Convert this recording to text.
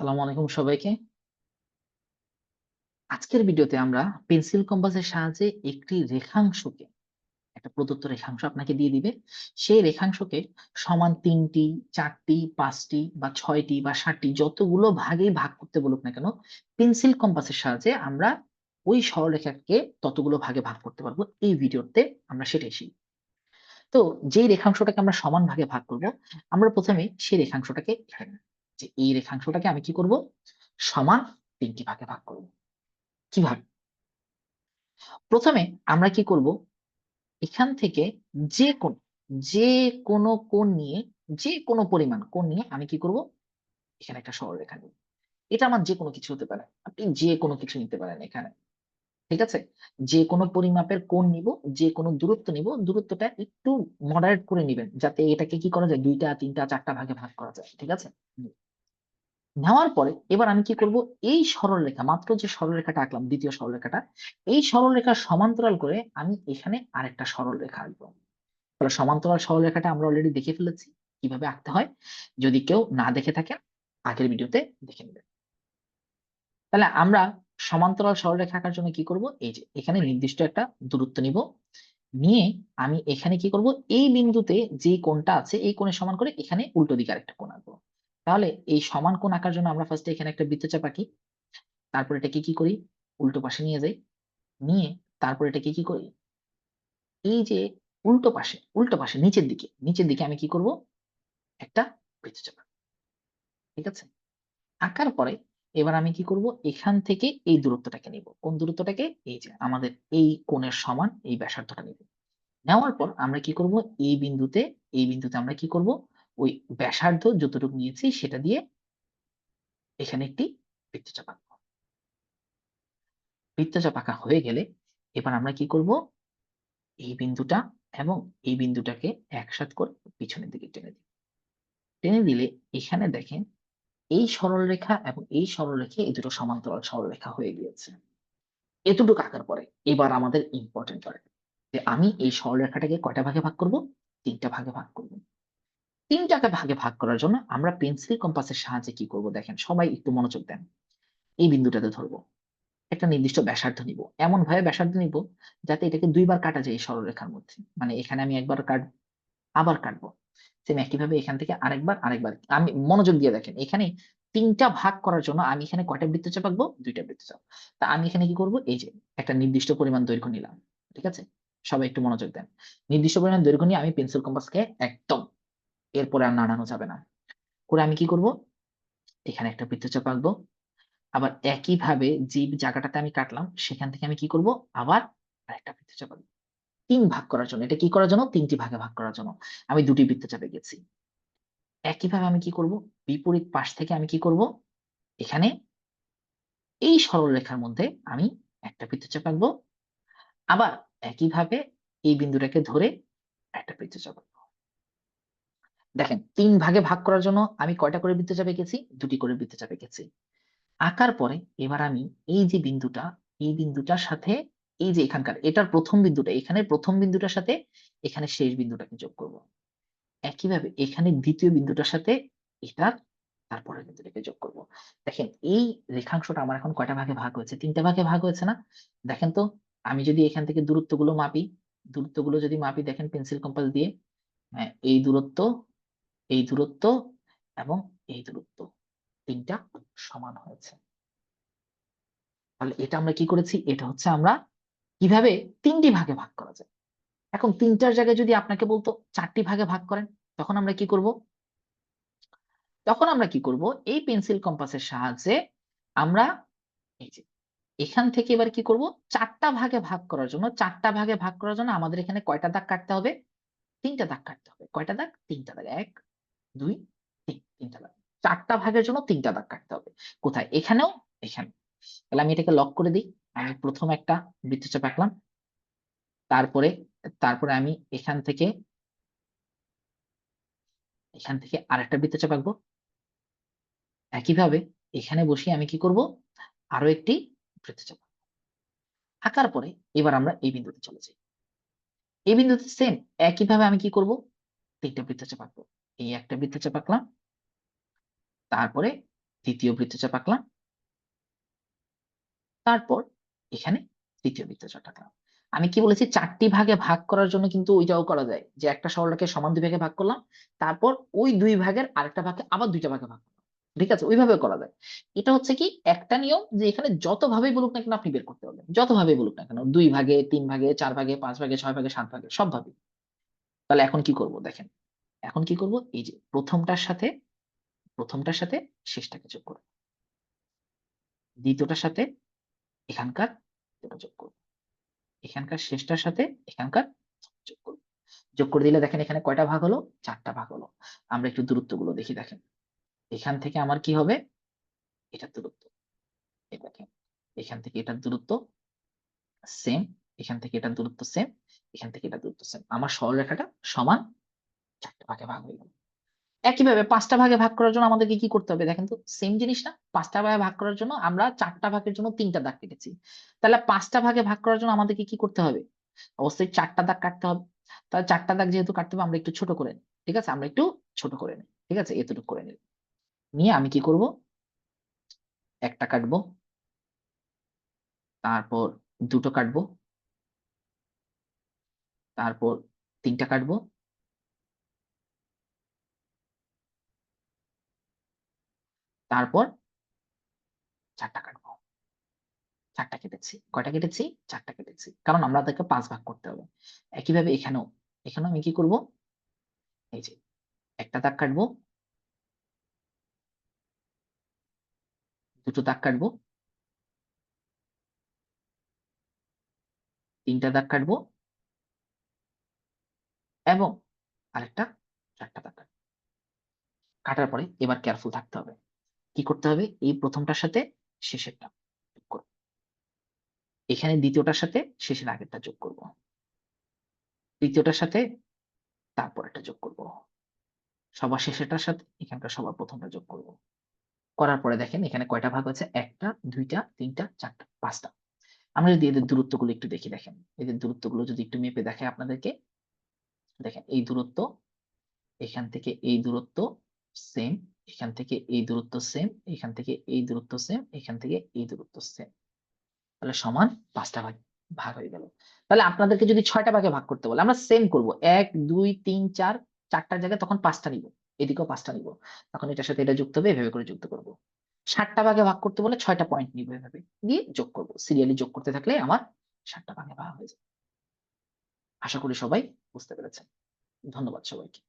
আসসালামু আলাইকুম সবাইকে। আজকের ভিডিওতে আমরা পেন্সিল কম্পাসের সাহায্যে একটি রেখাংশকে, একটা প্রদত্ত রেখাংশ আপনাকে দিয়ে দিবে। সেই রেখাংশকে সমান ৩ টি, ৪ টি, ৫ টি বা ৬ টি বা ৭ টি যতগুলো ভাগেই ভাগ করতে বলুক না কেন, পেন্সিল কম্পাসের সাহায্যে আমরা ওই সরলরেখাকে ততগুলো ভাগে ভাগ করতে পারব। এই ভিডিওতে আমরা সেটাই শিখব। তো যেই রেখাংশটাকে আমরা সমান ভাগে ভাগ করব, আমরা প্রথমে সেই রেখাংশটাকে যে এই রেখাংশটাকে আমি কি করব? সমান ৩ টি ভাগে ভাগ করব। কীভাবে? ১ম এ আমরা কি করব? এখান থেকে যেকোনো, যেকোনো কোণ নিয়ে, যেকোনো পরিমাণ কোণ নিয়ে আমি কি করব? এখানে একটা সরলরেখা নেব। এটা আমার যেকোনো কিছু হতে পারে। আপনি যেকোনো কিছু নিতে পারেন এখানে। ঠিক আছে? যেকোনো পরিমাপের কোণ নিব, যে কোনো দূরত্ব নিব, দূরত্বটা একটু মডারেট করে নিবেন। যাতে এটাকে কি করা যায় ২ টা, ৩ টা, ৪ টা ভাগে ভাগ করা যায়। ঠিক আছে? নেওয়ার পরে এবার আমি কি করব? এই সরলরেখা মাত্র যে সরলরেখাটা আঁকলাম, দ্বিতীয় সরলরেখাটা, এই সরলরেখার সমান্তরাল করে আমি এখানে আরেকটা সরলরেখা আঁকবো। তাহলে সমান্তরাল সরলরেখাটা আমরা অলরেডি দেখে ফেলেছি কীভাবে আঁকতে হয়। যদি কেউ না দেখে থাকেন আগের ভিডিওতে দেখে নেবেন। তাহলে আমরা সমান্তরাল সরলরেখা আঁকার জন্য কি করব? এই যে এখানে নির্দিষ্ট একটা দূরত্ব নিব। নিয়ে আমি এখানে কি করব? এই বিন্দুতে যে কোণটা আছে এই কোণের সমান করে এখানে উল্টো দিকে আরেকটা কোণ আঁকবো। তাহলে এই সমান কোণ আঁকার জন্য আমরা ফার্স্ট এখানে একটা বৃত্তচাপ আঁকি। তারপর এটাকে কি করি? উল্টো পাশে নিয়ে যাই। নিয়ে তারপর এটাকে কি করি? এই যে উল্টো পাশে, উল্টো পাশে নিচের দিকে, নিচের দিকে আমি কি করব? একটা বৃত্তচাপ। ঠিক আছে? আঁকার পরে এবার আমি কি করব? এখান থেকে এই দূরত্বটাকে নিব। কোন দূরত্বটাকে? এই যে আমাদের এই কোণের সমান এই ব্যাসার্ধটা নিব। নেওয়ার পর আমরা কি করব? এই বিন্দুতে, এই বিন্দুতে আমরা কি করব? ওই ব্যাসার্ধ যতটুকু নিয়েছি সেটা দিয়ে এখানে একটি বৃত্তচাপ আঁকবো। বৃত্তচাপ আঁকা হয়ে গেলে এবার আমরা কি করব? এই বিন্দুটা এবং এই বিন্দুটাকে একসাথে করে পিছনের দিকে টেনে দিব। টেনে দিলে এখানে দেখেন এই সরলরেখা এবং এই সরলরেখা এই দুটো সমান্তরাল সরলরেখা হয়ে গিয়েছে। এতটুকু আঁকার পরে এবার আমাদের ইম্পর্টেন্ট পার্ট যে আমি এই সরলরেখাটাকে কয়টা ভাগে ভাগ করব? তিনটা ভাগে ভাগ করব। ৩ টাকে ভাগে ভাগ করার জন্য আমরা পেন্সিল কম্পাসের সাহায্যে কি করব দেখেন সবাই একটু মনোযোগ দেন। এই বিন্দুটাতে ধরব। একটা নির্দিষ্ট ব্যাসার্ধ নিব। এমন ভাবে ব্যাসার্ধ নিব যাতে এটাকে দুইবার কাটা যায় এই সরলরেখার মধ্যে। মানে এখানে আমি একবার কাট আবার কাটবো। সেম একইভাবে এখান থেকে আরেকবার, আরেকবার। আমি মনোযোগ দিয়ে দেখেন। এখানে তিনটা ভাগ করার জন্য আমি এখানে কয়টা বৃত্তচাপ আঁকবো? ২ টা বৃত্তচাপ। তা আমি এখানে কি করব? এই যে একটা নির্দিষ্ট পরিমাণ দৈর্ঘ্য নিলাম। ঠিক আছে? সবাই একটু মনোযোগ দেন। নির্দিষ্ট পরিমাণ দৈর্ঘ্য নিয়ে আমি পেন্সিল কম্পাসকে একদম এরপরে আর নাড়ানো যাবে না। করে আমি কি করব? এখানে একটা বৃত্তচাপ আঁকবো। আবার একইভাবে যে জায়গাটাতে আমি কাটলাম, সেখান থেকে আমি কি করব? আবার আরেকটা বৃত্তচাপ আঁকবো। ৩ ভাগ করার জন্য। এটা কি করার জন্য? তিনটি ভাগে ভাগ করার জন্য। আমি ২ টি গেছি। একইভাবে আমি কি করব? বিপরীত পাশ থেকে আমি কি করব? এখানে এই সরলরেখার মধ্যে আমি একটা বৃত্তচাপ আঁকবো। আবার একইভাবে এই বিন্দুটাকে ধরে একটা বৃত্তচাপ আঁকবো। দেখেন তিন ভাগে ভাগ করার জন্য আমি কয়টা করে বৃত্তচাপ এঁকেছি? ২ টি করে বৃত্তচাপ এঁকেছি। আঁকার পরে এবার আমি এই যে বিন্দুটা, এই বিন্দুটার সাথে এই যে এখানকার এটার প্রথম বিন্দুটা, এখানে প্রথম বিন্দুটার সাথে এখানে শেষ বিন্দুটাকে যোগ করব। একইভাবে এখানে দ্বিতীয় বিন্দুটার সাথে এটার তারপরের বিন্দুটাকে যোগ করব। দেখেন এই রেখাংশটা আমার এখন কয়টা ভাগে ভাগ হয়েছে? ৩ টা ভাগে ভাগ হয়েছে না? দেখেন তো আমি যদি এখান থেকে দূরত্বগুলো মাপি, দূরত্বগুলো যদি মাপি দেখেন পেন্সিল কম্পাস দিয়ে, হ্যাঁ, এই দূরত্ব, এই দূরত্ব এবং এই দূরত্ব ৩ টা সমান হয়েছে। তাহলে এটা আমরা কি করেছি? এটা হচ্ছে আমরা কীভাবে ৩ টি ভাগে ভাগ করা যায়। এখন ৩ টার জায়গায় যদি আপনাকে বলতো ৪ টি ভাগে ভাগ করেন, তখন আমরা কি করব? তখন আমরা কি করব? এই পেন্সিল কম্পাসের সাহায্যে আমরা এই যে এখান থেকে এবার কি করব? চারটা ভাগে ভাগ করার জন্য চারটা ভাগে ভাগ করার জন্য আমাদের এখানে কয়টা দাগ কাটতে হবে? তিনটা দাগ কাটতে হবে। কয়টা দাগ? তিনটা দাগ। ১, ২, ৩, ৩ টা দাগ। ৪ টা ভাগের জন্য ৩ টা দাগ কাটতে হবে। কোথায়? এখানেও, এখানে। তাহলে আমি এটাকে লক করে দেই। আমি ১ম একটা বৃত্তচাপ আঁকলাম। তারপরে, তারপরে আমি এখান থেকে এখান থেকে বৃত্তচাপ আঁকবো। একইভাবে এখানে বসিয়ে আমি কি করব? আরও একটি বৃত্তচাপ আঁকার পরে এবার আমরা এই বিন্দুতে চলে যাই। এই বিন্দুতে সেম একইভাবে আমি কি করব? ৩ টা বৃত্তচাপ আঁকবো। এই একটা বৃত্তচাপ আঁকলাম। তারপরে দ্বিতীয় বৃত্তচাপ আঁকলাম তারপর এখানে তৃতীয় বৃত্তচাপ আঁকলাম আমি কি বলেছি? চারটি ভাগে ভাগ করার জন্য কিন্তু ওইটাও করা যায়। যে একটা সরলরেখাকে সমান দুই ভাগে ভাগ করলাম, তারপর ওই দুই ভাগের আরেকটা ভাগে আবার দুইটা ভাগে ভাগ করলাম। ঠিক আছে? ওইভাবে করা যায়। এটা হচ্ছে কি? একটা নিয়ম যে এখানে যত ভাবে বলুক না কেন আপনি বের করতে পারবেন। যত ভাবে বলুক না কেন। দুই ভাগে, তিন ভাগে, চার ভাগে, পাঁচ ভাগে, ছয় ভাগে, সাত ভাগে সব ভাবে তাহলে এখন কি করব? দেখেন। এখন কি করব? এই যে প্রথমটার সাথে প্রথমটার সাথে শেষটাকে যোগ করব। দ্বিতীয়টার সাথে এখানকার যোগ করব। এখানকার শেষটার সাথে এখানকার যোগ করব। যোগ করে দিলে দেখেন এখানে কয়টা ভাগ হলো? চারটা ভাগ হলো। আমরা একটু দূরত্বগুলো দেখি দেখেন। এখান থেকে আমার কি হবে? এটার দূরত্ব। এখান থেকে এটার দূরত্ব সেম এখান থেকে এটার দূরত্ব সেম এখান থেকে এটার দূরত্ব সেম আমার সরলরেখাটা সমান চারটা ভাগে ভাগ হয়ে গেল। একইভাবে পাঁচটা ভাগে ভাগ করার জন্য আমাদেরকে কি করতে হবে? দেখেন তো সেম জিনিস না, পাঁচটা ভাগে ভাগ করার জন্য আমরা চারটা ভাগের জন্য তিনটা দাগ কেটেছি। তাহলে পাঁচটা ভাগে ভাগ করার জন্য আমাদেরকে কি করতে হবে? অবশ্যই চারটা দাগ কাটতে হবে। তাহলে চারটা দাগ যেহেতু কাটতে হবে, আমরা একটু ছোট করে নিই, ঠিক আছে? আমরা একটু ছোট করে নিই, ঠিক আছে? এতটুকু করে নিই নিয়ে আমি কি করব? একটা কাটবো। তারপর দুটো কাটবো। তারপর তিনটা কাটবো। তারপর চারটা কাটবো। চারটা কেটেছি। কয়টা কেটেছি? চারটা কেটেছি। কারণ আমরা তাকে পাঁচ ভাগ করতে হবে। একইভাবে এখানেও। এখানেও আমি কি করব? এই যে, একটা দাগ কাটবো। দুটো দাগ কাটবো। তিনটা দাগ কাটবো। এবং আরেকটা চারটা দাগ কাটবো। কাটার পরে এবার কেয়ারফুল থাকতে হবে। কি করতে হবে? এই প্রথমটার সাথে শেষেরটা যোগ করব। এখানে দ্বিতীয়টার সাথে শেষের আগেরটা যোগ করব। তৃতীয়টার সাথে তারপর একটা যোগ করব। সবার শেষেরটার সাথে এখানকার সবার প্রথমটা যোগ করব। করার পরে দেখেন এখানে কয়টা ভাগ হচ্ছে একটা, দুইটা, তিনটা, চারটা, পাঁচটা। আমরা যদি এদের দূরত্বগুলো একটু দেখি, দেখেন। এদের দূরত্বগুলো যদি একটু মেপে দেখায় আপনাদেরকে। দেখেন, এই দূরত্ব, এখান থেকে এই দূরত্ব সেম এখান থেকে এই দূরত্ব সেম এখান থেকে এই দূরত্ব সেম এখান থেকে এই দূরত্ব সেম তাহলে সমান পাঁচটা ভাগ ভাগ হয়ে গেল। তাহলে আপনাদেরকে যদি ছয়টা ভাগে ভাগ করতে বলে, আমরা সেম করব। এক, দুই, তিন, চার, চারটার জায়গায় তখন পাঁচটা নিব। এদিকেও পাঁচটা নিব। তখন এটার সাথে এটা যুক্ত হবে, এভাবে করে যুক্ত করব। ষাটটা ভাগে ভাগ করতে বলে ছয়টা পয়েন্ট নিব এভাবে। দিয়ে যোগ করব। সিরিয়ালি যোগ করতে থাকলে আমার ষাটটা ভাগে ভাগ হয়ে যাবে। আশা করি সবাই বুঝতে পেরেছেন। ধন্যবাদ সবাইকে।